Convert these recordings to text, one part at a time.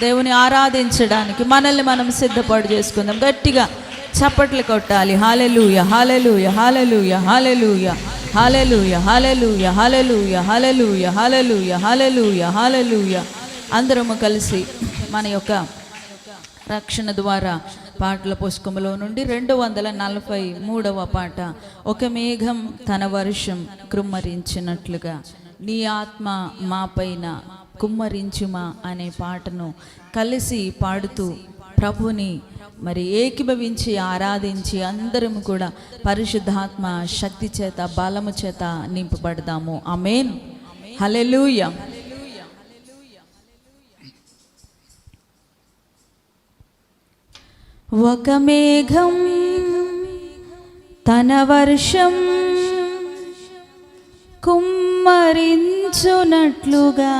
దేవుని ఆరాధించడానికి మనల్ని మనం సిద్ధపాటు చేసుకుందాం గట్టిగా చప్పట్లు కొట్టాలి hallelujah hallelujah hallelujah hallelujah hallelujah hallelujah hallelujah hallelujah hallelujah hallelujah hallelujah అందరము కలిసి మన యొక్క రక్షణ ద్వారా పాటల పుస్తకంలో నుండి రెండు వందల నలభై మూడవ పాట ఒక మేఘం తన వర్షం కృమ్మరించినట్లుగా నీ ఆత్మ మాపైన కుమ్మరించుమా అనే పాటను కలిసి పాడుతూ ప్రభుని మరి ఏకీభవించి ఆరాధించి అందరం కూడా పరిశుద్ధాత్మ శక్తి చేత బలము చేత నింపబడదాము. అమేన్ హలెలూయ ఒక మేఘం తన వర్షం కుమ్మరించునట్లుగా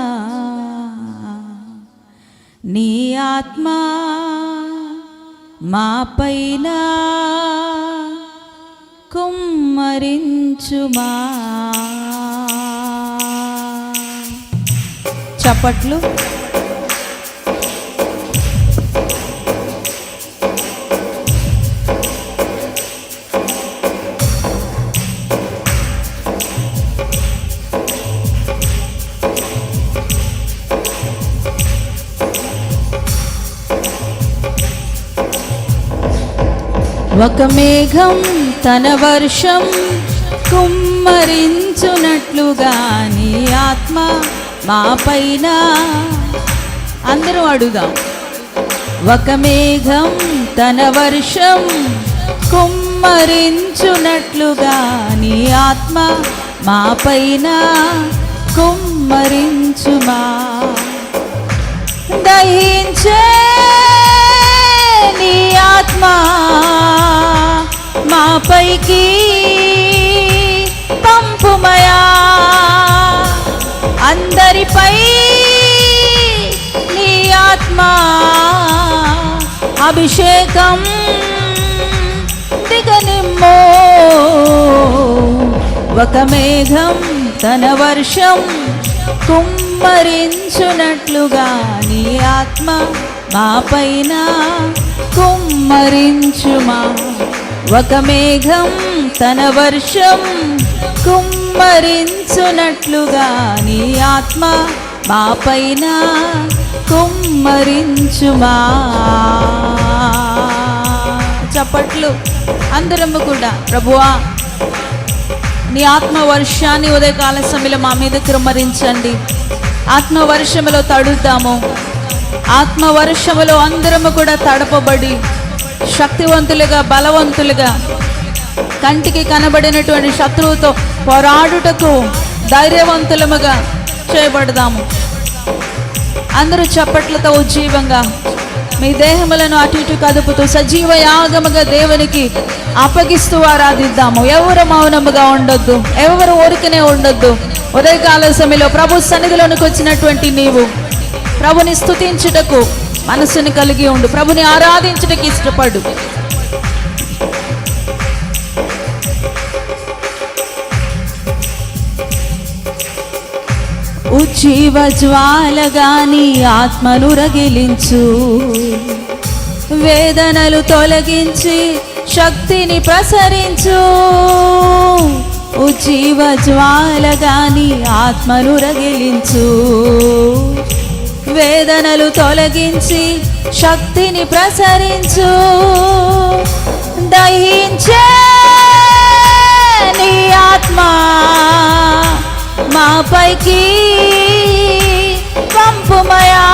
నీ ఆత్మ మా పైన కుమ్మరించుమా? చప్పట్లు. ఒక మేఘం తన వర్షం కుమ్మరించునట్లుగా నీ ఆత్మ మా పైన. అందరూ అడుగుదాం. ఒక మేఘం తన వర్షం కుమ్మరించునట్లుగా నీ ఆత్మ మా పైన. కుమ్మరించుమా. దహించే నీ ఆత్మ మా పైకి పంపుమయా? అందరిపై నీ ఆత్మ అభిషేకం దిగనిమ్మో. ఒక మేఘం తన వర్షం కుమ్మరించునట్లుగా నీ ఆత్మ మాపైన కుమ్మరించుమా. ఒక మేఘం తన వర్షం కుమ్మరించునట్లుగా నీ ఆత్మ మాపైన కుమ్మరించుమా. చప్పట్లు. అందరము కూడా ప్రభువా నీ ఆత్మ వర్షాన్ని ఉదయకాల సమయంలో మా మీద కుమ్మరించండి. ఆత్మ వర్షములో తడుద్దాము. ఆత్మవర్షములో అందరము కూడా తడపబడి శక్తివంతులుగా బలవంతులుగా కంటికి కనబడినటువంటి శత్రువుతో పోరాడుటకు ధైర్యవంతులముగా చేయబడదాము. అందరూ చప్పట్లతో ఉజ్జీవంగా మీ దేహములను అటు ఇటు కదుపుతూ సజీవ యాగముగా దేవునికి అప్పగిస్తూ ఆరాధిద్దాము. ఎవరు మౌనముగా ఉండొద్దు ఎవరు ఊరికనే ఉండొద్దు. ఉదయకాల సమయంలో ప్రభు సన్నిధిలోనికి వచ్చినటువంటి నీవు ప్రభుని స్తుతించుటకు మనసుని కలిగి ఉండు. ప్రభుని ఆరాధించుటకు ఇష్టపడు. ఉజ్జీవ జ్వాలగాని ఆత్మను రగిలించు. వేదనలు తొలగించి శక్తిని ప్రసరించు. ఉజ్జీవ జ్వాలగాని ఆత్మను రగిలించు. వేదనలు తొలగించి శక్తిని ప్రసరించు. దహించే నీ ఆత్మ మాపైకి పంపుమయా.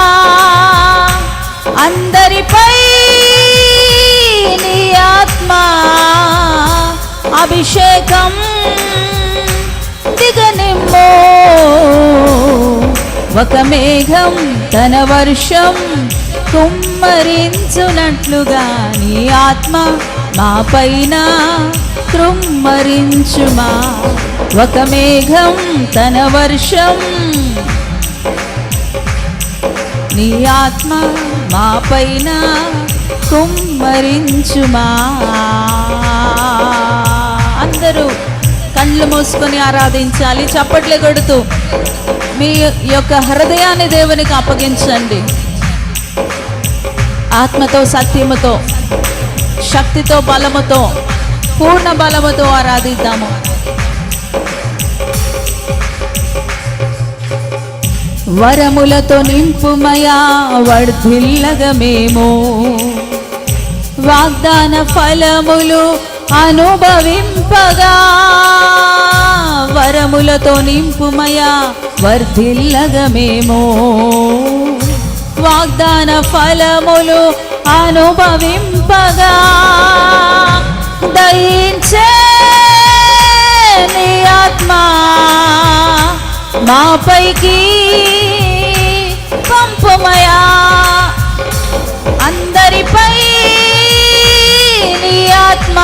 అందరిపై నీ ఆత్మ అభిషేకం ఒక మేఘం తన వర్షం కుమ్మరించునట్లుగా నీ ఆత్మ మా పైన కృమ్మరించుమా ఒక మేఘం తన వర్షం నీ ఆత్మ మా పైన కుమ్మరించుమా అందరూ కళ్ళు మూసుకొని ఆరాధించాలి చప్పట్లు కొడుతూ. మీ యొక్క హృదయాన్ని దేవునికి అప్పగించండి. ఆత్మతో సత్యముతో శక్తితో బలముతో పూర్ణ బలముతో ఆరాధిద్దాము. వరములతో నింపుమయా వర్ధిల్లగా మేము. వాగ్దాన ఫలములు అనుభవింపగా. వరములతో నింపుమయా వర్ధిల్లగా వాగ్దాన ఫలములు అనుభవింపగా దయించే నీ ఆత్మా మాపైకి పంపుమయా. అందరిపై నీ ఆత్మ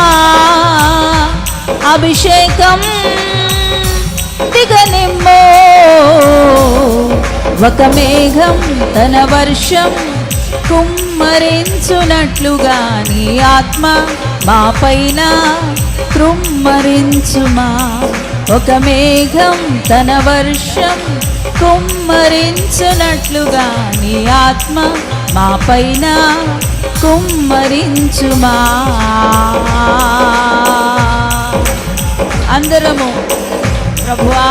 అభిషేకం దిగనిమ్మో. ఒక మేఘం తన వర్షం కుమ్మరించునట్లుగా నీ ఆత్మ మా పైన కుమ్మరించుమా. ఒక మేఘం తన వర్షం కుమ్మరించునట్లుగా నీ ఆత్మ మా పైన కుమ్మరించుమా. అందరము ప్రభువా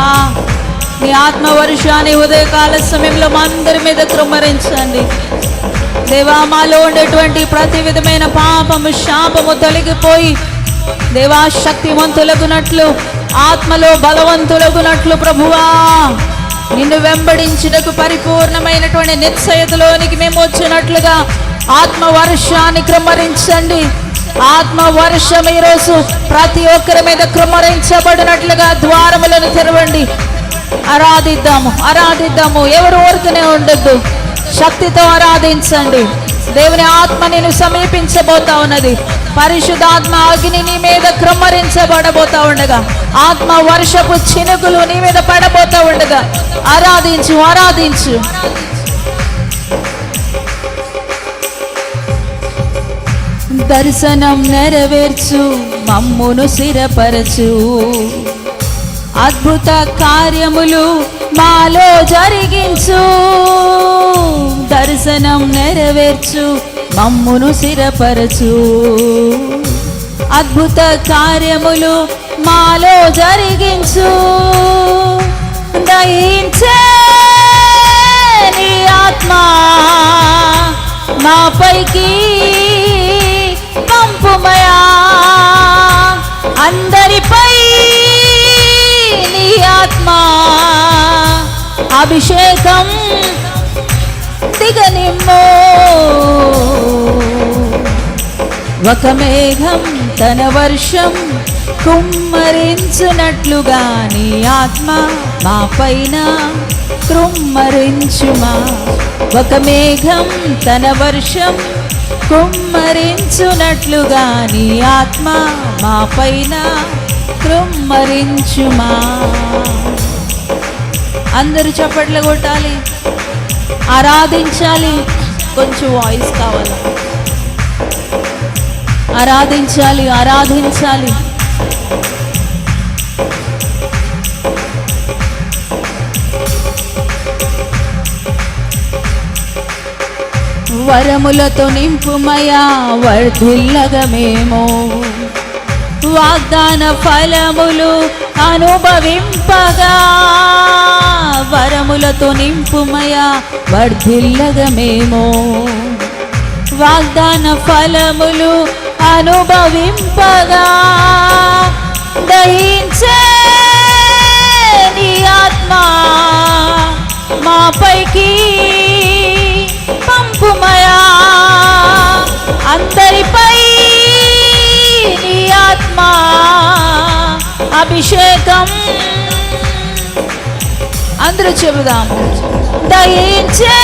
నీ ఆత్మ వర్షాన్ని ఉదయకాల సమయంలో మా అందరి మీద కృమరించండి. దేవా మాలో ఉండేటువంటి ప్రతి విధమైన పాపము శాపము తొలగిపోయి దేవా శక్తివంతులగునట్లు ఆత్మలో బలవంతులగునట్లు ప్రభువా నిన్ను వెంబడించుటకు పరిపూర్ణమైనటువంటి నిశ్చయతలోనికి మేము వచ్చినట్లుగా ఆత్మ వర్షాన్ని క్రమరించండి ఆత్మ వర్షం ఈరోజు ప్రతి ఒక్కరి మీద క్రమరించబడినట్లుగా ద్వారములను తెరవండి. ఆరాధిద్దాము ఆరాధిద్దాము. ఎవరు ఊరికనే ఉండొద్దు. శక్తితో ఆరాధించండి. దేవుని ఆత్మ నేను సమీపించబోతా ఉన్నది. పరిశుద్ధాత్మ అగ్ని నీ మీద క్రమ్మరించబడబోతా ఉండగా ఆత్మ వర్షపు చినుకులు నీ మీద పడబోతా ఉండగా ఆరాధించు ఆరాధించు. దర్శనం నెరవేర్చు మమ్మును సిరపరచు అద్భుత కార్యములు మాలో జరిగించు. దర్శనం నెరవేర్చు మమ్మును సిరపరచు అద్భుత కార్యములు మాలో జరిగించు. దయించే నీ ఆత్మ మాపైకి పంపుమయా. అందరిపై ఆత్మా. అభిషేకం దిగనిమ్మో. ఒక మేఘం తన వర్షం కుమ్మరించునట్లుగా నీ ఆత్మ మా పైన కుమ్మరించుమా. ఒక మేఘం తన వర్షం కుమ్మరించునట్లుగా నీ ఆత్మ మా పైన కృమ్మరించుమా అందరూ చప్పట్లు కొట్టాలి ఆరాధించాలి కొంచెం వాయిస్ కావాలా. ఆరాధించాలి ఆరాధించాలి. వరములతో నింపుమయా వర్ధిల్లగమేమో. వాగ్దాన ఫలములు అనుభవింపగా. వరములతో నింపుమయా వర్ధిల్లగ మేము. వాగ్దాన ఫలములు అనుభవింపగా. దహించే నీ ఆత్మ మాపైకి పంపుమయా. అంత ఆత్మా అభిషేకం. అందరూ చెబుదాం. దయించే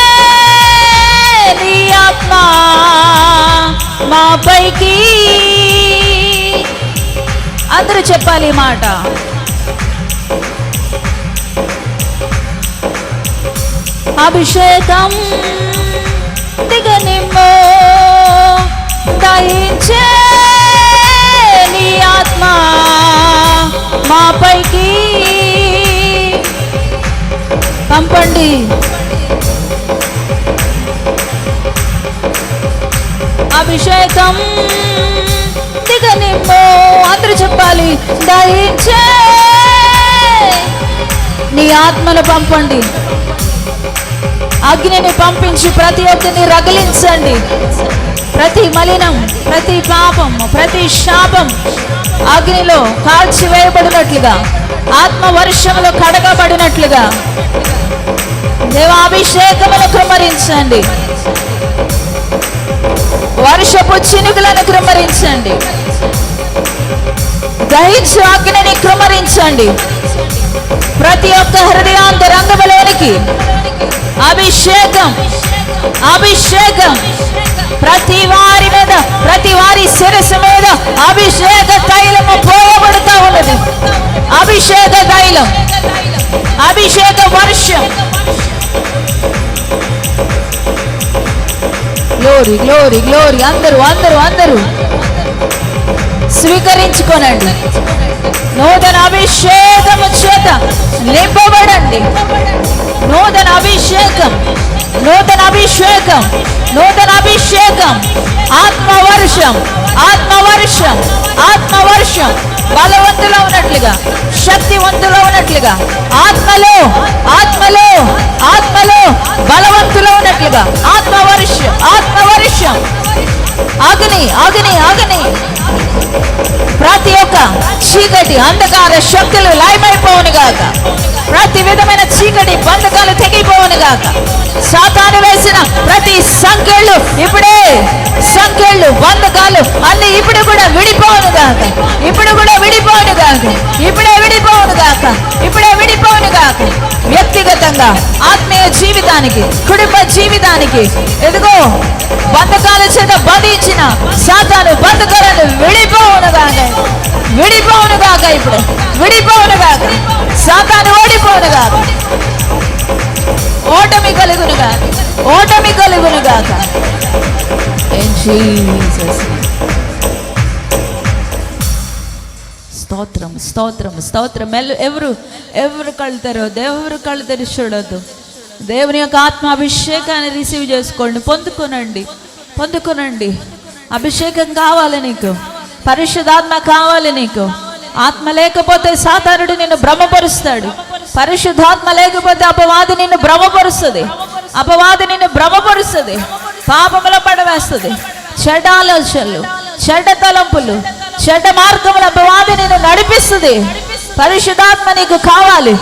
నీ ఆత్మ మాపైకి. అందరూ చెప్పాలి ఈ మాట. అభిషేకం దిగనిమ్మో. దయించే ఆత్మా మా మాపైకి. పంపండి. అభిషేకం దిగనిమ్మో అందరూ చెప్పాలి. దహించే నీ ఆత్మను పంపండి. అగ్నిని పంపించి ప్రతి ఒక్కరిని రగిలించండి. ప్రతి మలినం ప్రతి పాపం ప్రతి శాపం అగ్నిలో కాల్చివేయబడినట్లుగా ఆత్మ వర్షంలో కడగబడినట్లుగా. దేవాభిషేకమును కృమరించండి వర్షపు చినుకులను కృమరించండి దహించు అగ్నిని కృమరించండి ప్రతి ఒక్క హృదయాంతరంగములోనికి అభిషేకం అభిషేకం. ప్రతి వారి మీద ప్రతి వారి శిరస్సు మీద అభిషేక తైలము పోయబడుతూ ఉన్నది. అభిషేక తైలం అభిషేక వర్షం. Glory glory glory. అందరూ అందరూ అందరూ స్వీకరించుకోనండి. నూతన అభిషేకము చేత నింపబడండి. నూతన అభిషేకం నూతన అభిషేకం నూతన అభిషేకం ఆత్మవర్షం ఆత్మవర్షం ఆత్మవర్షం బలవంతులో ఉన్నట్లుగా శక్తివంతులో ఉన్నట్లుగా ఆత్మలో ఆత్మలో ఆత్మలో బలవంతులో ఉన్నట్లుగా ఆత్మవర్షం ఆత్మవర్షం. అగ్ని అగ్ని అగ్ని. ప్రతి ఒక్క చీకటి అంధకార శక్తులు లయమైపోవును గాక ప్రతి విధమైన చీకటి బంధకాలు తెగిపోవను గాక. సాతాను వేసిన ప్రతి సంఖ్యలు ఇప్పుడే సంఖ్యలు బంధకాలు అన్ని ఇప్పుడు కూడా విడిపోవును గాక. ఇప్పుడు కూడా విడిపోవను గాక. ఇప్పుడే విడిపోవును గాక. ఇప్పుడే విడిపోవను గాక. వ్యక్తిగతంగా ఆత్మీయ జీవితానికి కుటుంబ జీవితానికి ఎదుగో బంధకాల చేత బంధించిన సాతాను బంధకాలను విడిపోవును గాక. విడిపోవును గాక ఇప్పుడు. విడిపోవును గాక. సాతాను ఓడిపోవును Jesus' స్తోత్రం స్తోత్రం స్తోత్రం. మెల్ ఎవరు ఎవరు కళ్తారో దేవురు కళ్ళు తెరిచి చూడొద్దు. దేవుని యొక్క ఆత్మ అభిషేకాన్ని రిసీవ్ చేసుకోండి. పొందుకోనండి. పొందుకోనండి. అభిషేకం కావాలి నీకు. పరిశుద్ధాత్మ కావాలి నీకు. ఆత్మ లేకపోతే సాతానుడు నిన్ను భ్రమపరుస్తాడు. పరిశుద్ధాత్మ లేకపోతే అపవాది నిన్ను భ్రమపరుస్తుంది. అపవాది నిన్ను భ్రమపరుస్తుంది. పాపములో పడవేస్తుంది చెడ్డ ఆలోచనలు చెడ్డ తలంపులు చెడ్డ మార్గముల అపవాది నేను నడిపిస్తుంది. పరిశుధాత్మ నీకు కావాలి.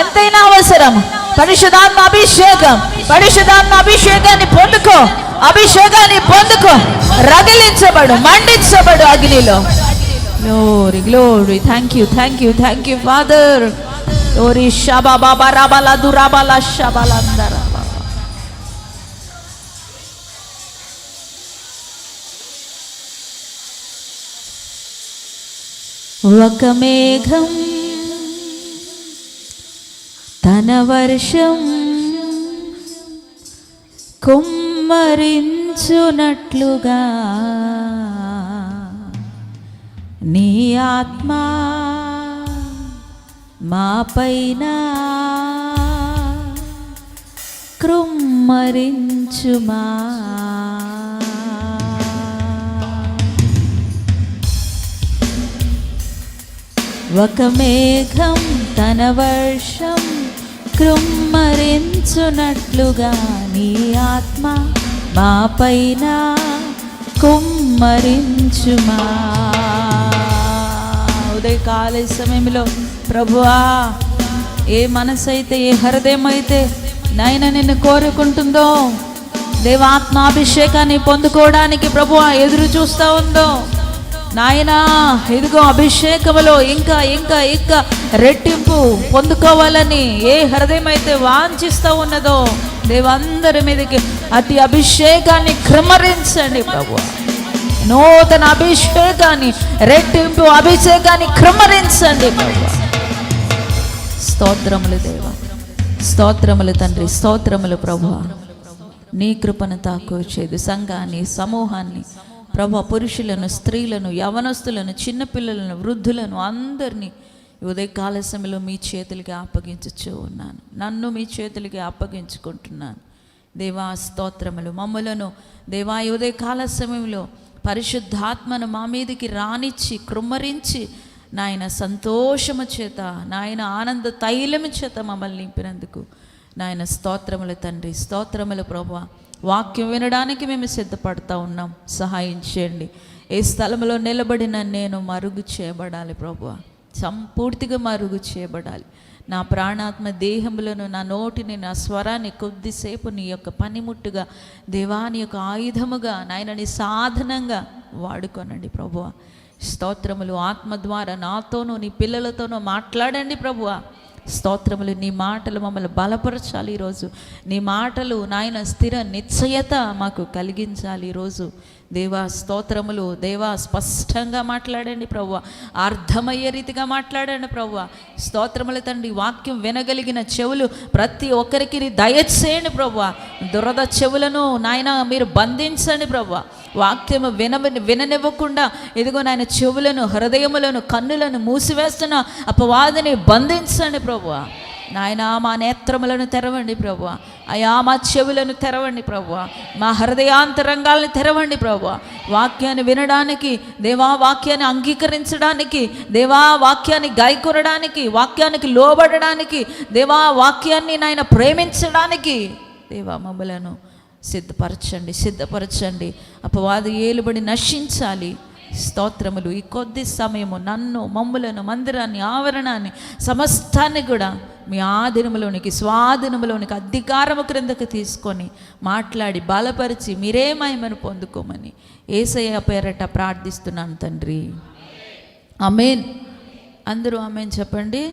ఎంతైనా అవసరం. పరిశుధాత్మ అభిషేకం. పరిశుధాత్మ అభిషేకాన్ని పొందుకో. అభిషేకాన్ని పొందుకో. రగిలించబడు మండించబడు అగ్నిలో. Glory glory thank you thank you thank you father ఓరి షబా బాబా రాబాలా దురాబాలా షబాలందరా ఒక మేఘం తన వర్షం కుమ్మరించునట్లుగా. నీ ఆత్మ మాపైన కృమ్మరించుమా? ఒక మేఘం తన వర్షం కృమ్మరించునట్లుగా నీ ఆత్మ మా పైన కుమ్మరించుమా. ఉదయకాల సమయంలో ప్రభువా ఏ మనసు అయితే ఏ హృదయం అయితే నాయన నిన్ను కోరుకుంటుందో దేవాత్మాభిషేకాన్ని పొందుకోవడానికి ప్రభు ఎదురు చూస్తూ ఉందో నాయనా ఇదిగో అభిషేకములో ఇంకా ఇంకా ఇంకా రెట్టింపు పొందుకోవాలని ఏ హృదయం అయితే వాంఛిస్తూ ఉన్నదో దేవందరి మీదకి అతి అభిషేకాన్ని క్రమరించండి ప్రభు నూతన అభిషేకాన్ని రెట్టింపు అభిషేకాన్ని క్రమరించండి ప్రభు స్తోత్రములు దేవ స్తోత్రములు తండ్రి స్తోత్రములు ప్రభు నీ కృపను తాకూర్చేది సంఘాన్ని సమూహాన్ని ప్రభా పురుషులను స్త్రీలను యవనస్తులను చిన్నపిల్లలను వృద్ధులను అందరినీ ఈ ఉదయకాల సమయంలో మీ చేతులకి అప్పగించుచూ ఉన్నాను. నన్ను మీ చేతులకి అప్పగించుకుంటున్నాను. దేవా స్తోత్రములు. మమ్మలను దేవా ఈ ఉదయ సమయంలో పరిశుద్ధాత్మను మా మీదికి రానిచ్చి కృమ్మరించి నాయన సంతోషము చేత నాయన ఆనంద తైలము చేత మమ్మల్ని నింపినందుకు నాయన స్తోత్రములు తండ్రి. స్తోత్రములు ప్రభా వాక్యం వినడానికి మేము సిద్ధపడతా ఉన్నాం. సహాయం చేయండి. ఏ స్థలంలో నిలబడిన నేను మరుగు చేయబడాలి ప్రభు సంపూర్తిగా మరుగు చేయబడాలి. నా ప్రాణాత్మ దేహములను నా నోటిని నా స్వరాన్ని కొద్దిసేపు నీ యొక్క పనిముట్టుగా దేవాని యొక్క ఆయుధముగా నాయన నీ సాధనంగా వాడుకోనండి ప్రభువ. స్తోత్రములు ఆత్మ ద్వారా నాతోనూ నీ పిల్లలతోనూ మాట్లాడండి ప్రభువ. స్తోత్రములు నీ మాటలు మమ్మల్ని బలపరచాలి ఈరోజు. నీ మాటలు నాయన స్థిర నిశ్చయత మాకు కలిగించాలి ఈరోజు. దేవా స్తోత్రములు దేవా స్పష్టంగా మాట్లాడండి ప్రవ్వ. అర్థమయ్యే రీతిగా మాట్లాడండి ప్రవ్వ. స్తోత్రములు తండ్రి వాక్యం వినగలిగిన చెవులు ప్రతి ఒక్కరికి దయచేయండి ప్రవ్వ. దురద చెవులను నాయన మీరు బంధించండి ప్రవ్వ. వాక్యము విన విననివ్వకుండా ఇదిగో నాయన చెవులను హృదయములను కన్నులను మూసివేస్తున్న అపవాదిని బంధించండి ప్రభువా నాయన మా నేత్రములను తెరవండి ప్రభు అయా మా చెవులను తెరవండి ప్రభు మా హృదయాంతరంగాలను తెరవండి ప్రభు వాక్యాన్ని వినడానికి దేవా వాక్యాన్ని అంగీకరించడానికి దేవా వాక్యాన్ని గాయకొనడానికి వాక్యానికి లోబడడానికి దేవా వాక్యాన్ని నాయన ప్రేమించడానికి దేవా మమ్మలను సిద్ధపరచండి సిద్ధపరచండి. అపవాది ఏలుబడి నశించాలి. స్తోత్రములు. ఈ కొద్ది సమయము నన్ను మమ్ములను మందిరాన్ని ఆవరణాన్ని సమస్తాన్ని కూడా మీ ఆధీనములోనికి స్వాధీనములోనికి అధికారము క్రిందకు తీసుకొని మాట్లాడి బలపరిచి మీరే మహిమను పొందుకోమని ఏసయ్య పేరట ప్రార్థిస్తున్నాను తండ్రి. అమేన్ అందరూ అమేన్ చెప్పండి.